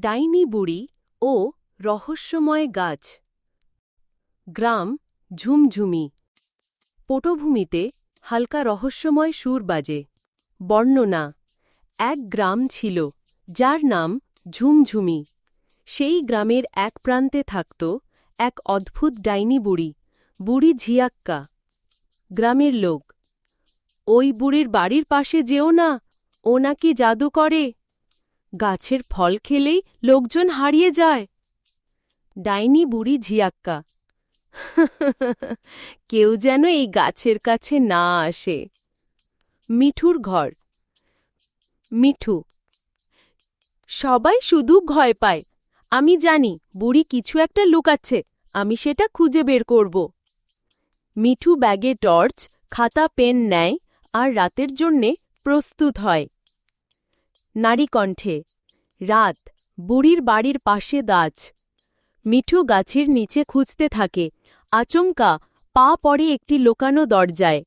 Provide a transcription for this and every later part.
ডাইনি বুড়ি ও রহস্যময় গাছ। গ্রাম ঝুমঝুমি। পটভূমিতে হালকা রহস্যময় সুর বাজে। বর্ণনা, এক গ্রাম ছিল, যার নাম ঝুমঝুমি। সেই গ্রামের এক প্রান্তে থাকত এক অদ্ভুত ডাইনি বুড়ি বুড়ি ঝিয়াক্কা। গ্রামের লোক, ওই বুড়ির বাড়ির পাশে যেও না, ও নাকি জাদু করে। গাছের ফল খেলেই লোকজন হারিয়ে যায়। ডাইনি বুড়ি ঝিয়াক্কা। কেউ যেন এই গাছের কাছে না আসে। মিঠুর ঘর। মিঠু, সবাই শুধু ভয় পায়। আমি জানি বুড়ি কিছু একটা লুকাচ্ছে, আমি সেটা খুঁজে বের করব। মিঠু ব্যাগে টর্চ, খাতা, পেন নেয় আর রাতের জন্যে প্রস্তুত হয়। নারী কণ্ঠে রাত, বুড়ির বাড়ির পাশে গাছ মিঠু গাছের নিচে খুঁজতে থাকে, আচমকা পা পড়ে একটি লোকানো দরজায়।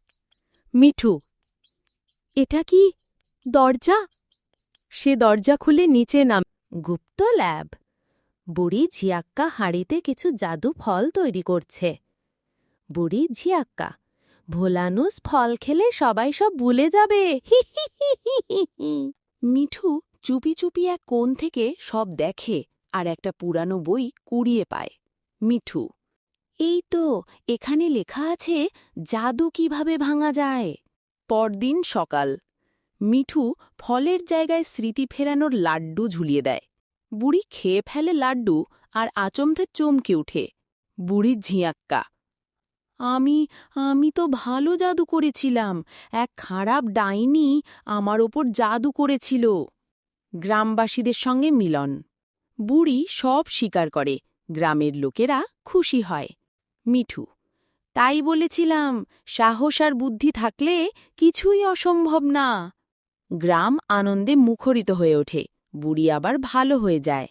মিঠু, এটা কি দরজা? সে দরজা খুলে নিচে নাম, গুপ্ত ল্যাব। বুড়ি ঝিয়াক্কা হাঁড়িতে কিছু জাদু ফল তৈরি করছে। বুড়ি ঝিয়াক্কা, ভোলানুস ফল খেলে সবাই সব ভুলে যাবে। হি হি হি হি হি। মিঠু চুপি চুপি এক কোণ থেকে সব দেখে আর একটা পুরানো বই কুড়িয়ে পায়। মিঠু, এই তো, এখানে লেখা আছে, জাদু কীভাবে ভাঙা যায়? পরদিন সকাল। মিঠু ফলের জায়গায় স্মৃতি ফেরানোর লাড্ডু ঝুলিয়ে দেয়। বুড়ি খেয়ে ফেলে লাড্ডু আর আচমতে চমকে উঠে বুড়ি ঝিয়াক্কা আমি আমি তো ভালো জাদু করেছিলাম। এক খারাপ ডাইনি আমার ওপর জাদু করেছিল। গ্রামবাসীদের সঙ্গে মিলন। বুড়ি সব স্বীকার করে, গ্রামের লোকেরা খুশি হয়। মিঠু, তাই বলেছিলাম, সাহস আর বুদ্ধি থাকলে কিছুই অসম্ভব না। গ্রাম আনন্দে মুখরিত হয়ে ওঠে, বুড়ি আবার ভালো হয়ে যায়।